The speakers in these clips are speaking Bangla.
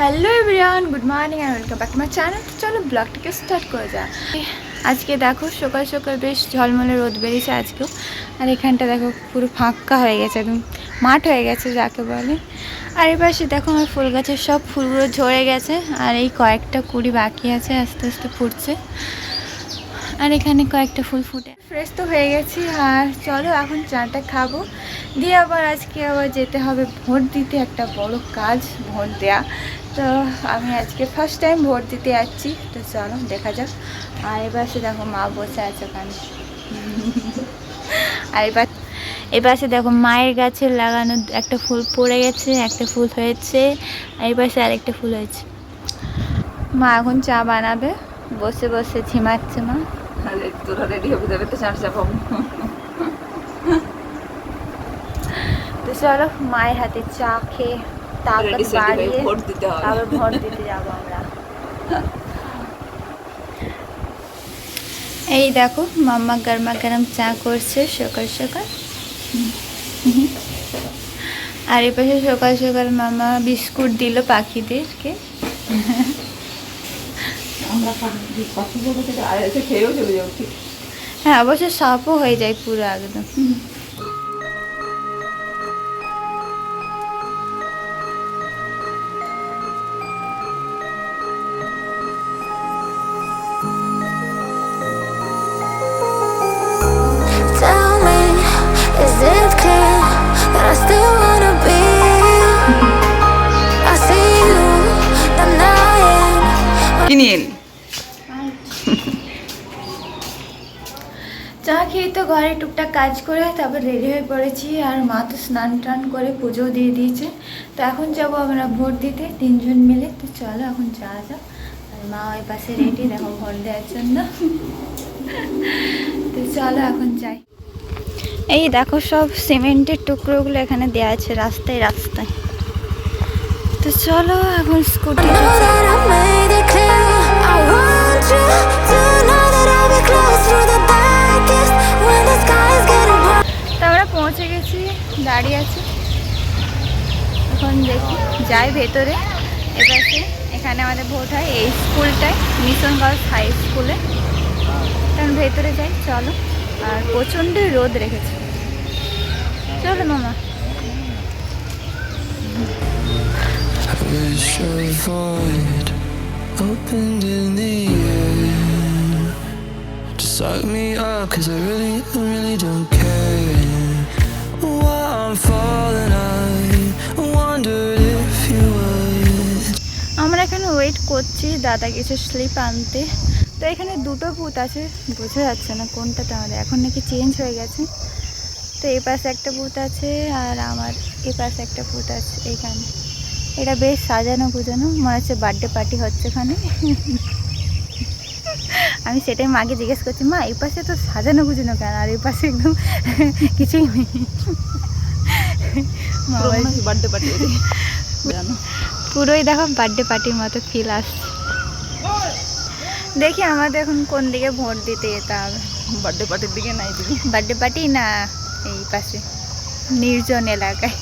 Hello everyone good morning R welcome back to my channel চলো ব্লগটাকে স্টার্ট করে যা আজকে দেখো সকাল সকাল বেশ ঝলমলে রোদ বেরিয়েছে আজকেও। আর এখানটা দেখো পুরো ফাঁকা হয়ে গেছে, একদম মাঠ হয়ে গেছে যাকে বলে। আর এবার সে দেখো আমার ফুল গাছের সব ফুলগুলো ঝরে গেছে, আর এই কয়েকটা কুড়ি বাকি আছে, আস্তে আস্তে ফুটছে। আর এখানে কয়েকটা ফুল ফুটে। ফ্রেশ তো হয়ে গেছি, আর চলো এখন চাটা খাব। দিয়ে আবার আজকে আবার যেতে হবে ভোট দিতে, একটা বড় কাজ ভোট দেয়া। তো আমি আজকে ফার্স্ট টাইম ভোট দিতে যাচ্ছি। তো চলো দেখা যাক। আর এবার সে দেখো মা বসে আছে ওখানে। আর এবার সে দেখো মায়ের গাছে লাগানো একটা ফুল পড়ে গেছে একটা ফুল হয়েছে। আর এবার সে আরেকটা ফুল হয়েছে। মা এখন চা বানাবে। বসে বসে ঝিমাচ্ছে মা। আরে তোরা রেডি যাবে তো চাপাবো তো চলো মায়ের হাতে চা খেয়ে তারপর বাড়িয়ে ভোট দিতে হবে। তারপর ভোট দিতে যাব আমরা। এই দেখো মাম্মা গরমা গরম চা করছে সকাল সকাল। আর এ পাশে সকাল সকাল মামা বিস্কুট দিল পাখিদেরকে। হ্যাঁ অবশ্য সাপও হয়ে যায় পুরো একদম। কিনে এলি চা খেয়ে তো ঘরে টুকটাক কাজ করে তারপর রেডি হয়ে পড়েছি আর মা তো স্নান টান করে পুজো দিয়ে দিয়েছে। তো এখন যাব আমরা ভোট দিতে তিনজন মিলে। তো চলো এখন যাওয়া যাক। আর মা ওই পাশে রেডি দেখো ভোট দেওয়ার জন্য। তো চলো এখন যাই। এই দেখো সব সিমেন্টের টুকরোগুলো এখানে দেওয়া আছে রাস্তায় রাস্তায়। তো চলো এখন স্কুটি আমরা পৌঁছে গেছি দাঁড়িয়ে আছি। এখন দেখি যাই ভেতরে। এপাশে এখানে আমাদের ভোট হয় এই স্কুলটায় মিশন গার্লস হাই স্কুলে। তখন ভেতরে যাই চলো। আর প্রচণ্ড রোদ রেখেছে। চলো মামা। আমরা এখানে ওয়েট করছি, দাদা কিছু স্লিপ আনতে। তো এখানে দুটো বুথ আছে, বোঝা যাচ্ছে না কোনটাতে আমাদের। এখন নাকি চেঞ্জ হয়ে গেছে। তো এ পাশে একটা বুথ আছে আর আমার এ পাশে একটা বুথ আছে, এখানে। এটা বেশ সাজানো গুজানো। মনে হচ্ছে বার্থডে পার্টি হচ্ছে এখানে। আমি সেটাই মাকে জিজ্ঞেস করছি মা এই পাশে তো সাজানো গুজানো কেন? আর এই পাশে একদম কিছুই নেই। বার্থডে পার্টি পুরোই দেখো বার্থডে পার্টির মতো ফিল আসছে। দেখি আমাদের এখন কোন দিকে ভোট দিতে যেতে হবে। বার্থডে পার্টির দিকে নাই দিদি। বার্থডে পার্টি না এই পাশে নির্জন এলাকায়।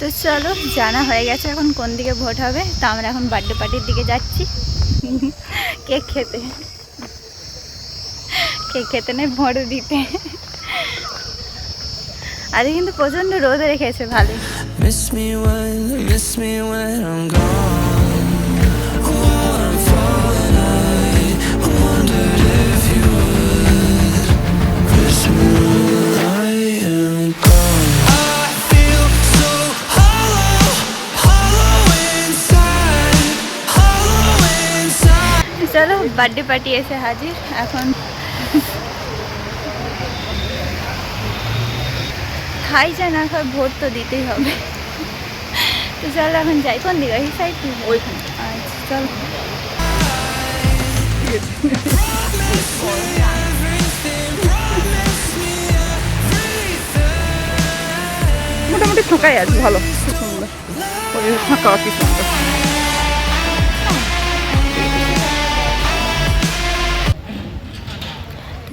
তো চলো, জানা হয়ে গেছে এখন কোন দিকে ভোট হবে, তো আমরা এখন বার্থডে পার্টির দিকে যাচ্ছি। কেক খেতে। কেক খেতে নেই, ভোট দিতে। আজকে কিন্তু প্রচণ্ড রোদ রেখেছে, ভালোই। বার্থডে পার্টি এসে হাজির এখন খাই যা না খাই ভোট তো দিতেই হবে। তো চল এখন যাই। কোন দিকে? এই সাইড ওইখানে। আচ্ছা চলো। মোটামুটি ফাঁকাই আছে ভালো। খুব সুন্দর। ফাঁকা কি সুন্দর।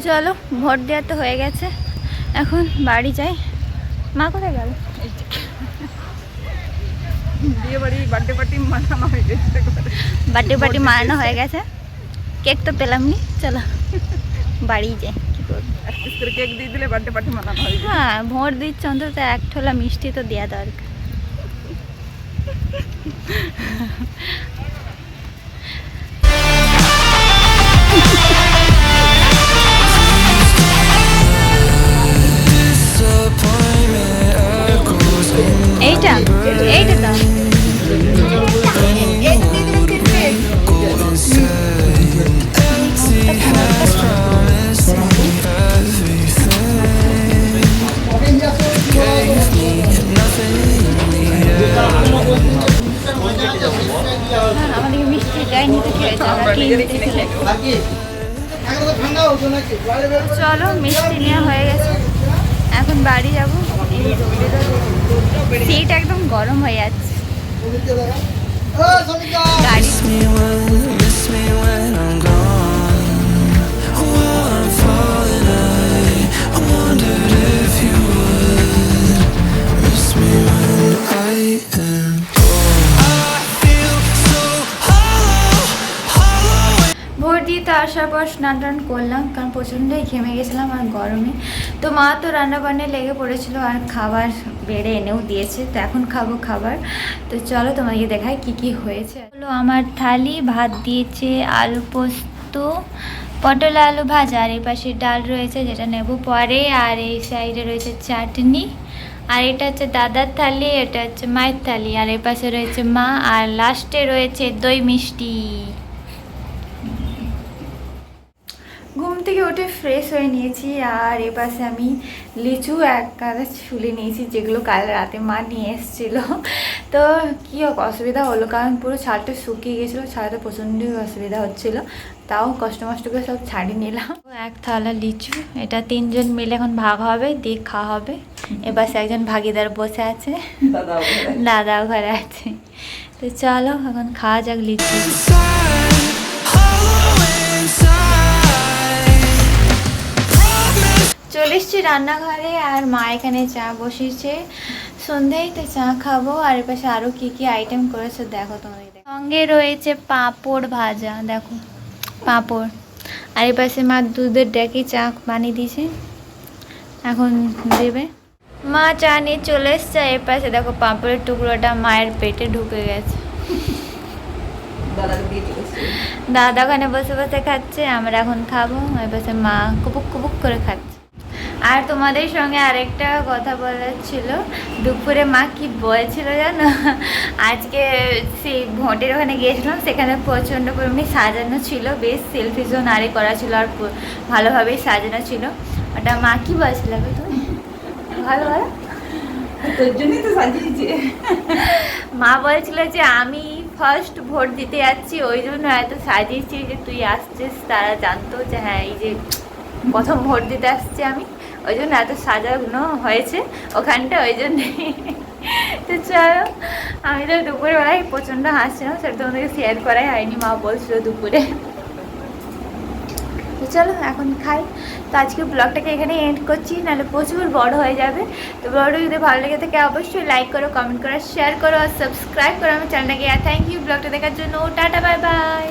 চলো ভোট দেওয়া তো হয়ে গেছে। এখন বাড়ি যাই। মা কোথায় গেল? বার্থডে পার্টি মানানো হয়ে গেছে কেক তো পেলাম নি চলো বাড়ি যাই। করে কেক দিয়ে দিলে বার্থডে পার্টি মানানো হয়ে হ্যাঁ ভোট দিচ্ছে অন্তত এক ঠোলা মিষ্টি তো দেওয়া দরকার। চলে চলো মিষ্টি নেওয়া হয়ে গেছে। এখন বাড়ি যাব। সিট একদম গরম হয়ে যাচ্ছে। গাড়ি। স্নান টান করলাম, কারণ প্রচণ্ডই ঘেমে গেছিলাম আর গরমে। তো মা তো রান্না বান্নায় লেগে পড়েছিল আর খাবার বেড়ে এনেও দিয়েছে, তো এখন খাব খাবার। তো চলো তোমাকে দেখায় কি কি হয়েছে। হলো আমার থালি, ভাত দিয়েছে, আলু পোস্ত, পটল আলু ভাজা, আর এই পাশে ডাল রয়েছে যেটা নেব পরে, আর এই সাইডে রয়েছে চাটনি। আর এটা হচ্ছে দাদার থালি, এটা হচ্ছে মায়ের থালি, আর এই পাশে রয়েছে মা, আর লাস্টে রয়েছে দই মিষ্টি ঘুম থেকে উঠে ফ্রেশ হয়ে নিয়েছি আর এ পাশে আমি লিচু এক গাদা ছুলে নিয়েছি যেগুলো কাল রাতে মা নিয়ে এসেছিল। তো কী অসুবিধা হলো কারণ পুরো ছাদটা শুকিয়ে গেছিল ছাদে প্রচণ্ডই অসুবিধা হচ্ছিল। তাও কষ্ট মষ্ট করে সব ছাড়িয়ে নিলাম। এক থালা লিচু এটা তিনজন মিলে এখন ভাগ হবে দিয়ে খাওয়া হবে। এবার একজন ভাগিদার বসে আছে। দাদা ওখানে। দাদা ঘরে আছে। তো চলো এখন খাওয়া যাক লিচু। চলে এসছি রান্নাঘরে আর মা এখানে চা বসিয়েছে। সন্ধ্যায় তো চা খাব আর পাশে আরও কী কী আইটেম করেছে দেখো তোমাদের সঙ্গে রয়েছে পাঁপড় ভাজা দেখো পাঁপড়। আর এর পাশে মা দুধের ডেকে চা বানিয়ে দিয়েছে। এখন দেবে। মা চা নিয়ে চলে এসছে এর পাশে দেখো পাঁপড়ের টুকরোটা মায়ের পেটে ঢুকে গেছে। দাদা ওখানে বসে বসে খাচ্ছে আমরা এখন খাব। এর পাশে মা কুপুক কুপুক করে খাচ্ছে। আর তোমাদের সঙ্গে আরেকটা কথা বলার ছিল। দুপুরে মা কি বলছিল জানো? আজকে সেই ভোটের ওখানে গিয়েছিলাম সেখানে প্রচণ্ড পরিমাণে সাজানো ছিল বেশ সেলফি জোন আরে করা ছিল আর ভালোভাবেই সাজানো ছিল। ওটা মা কি বলছিল তুমি? ভালো ভালো তোর জন্যই তো সাজিয়েছে। মা বলছিল যে আমি ফার্স্ট ভোট দিতে যাচ্ছি ওই জন্য এত সাজিয়েছি যে তুই আসছিস তারা জানতো যে হ্যাঁ এই যে প্রথম ভোট দিতে আসছি আমি। ওই জন্য এত সাজানো হয়েছে ওখানটা, ওই জন্যই তো চলো, আমি তো দুপুরবেলায় প্রচণ্ড হাসছিলাম, সেটা তোমাদেরকে শেয়ার করাই হয়নি, মা বলছিল দুপুরে। তো চলো, এখন খাই। তো আজকে ব্লগটাকে এখানে এন্ড করছি, নাহলে প্রচুর বড় হয়ে যাবে। তো ব্লগটা যদি ভালো লেগে থাকে, অবশ্যই লাইক করো কমেন্ট করো শেয়ার করো, আর সাবস্ক্রাইব করো আমার চ্যানেলটাকে থ্যাংক ইউ ব্লগটা দেখার জন্য। Tata bye bye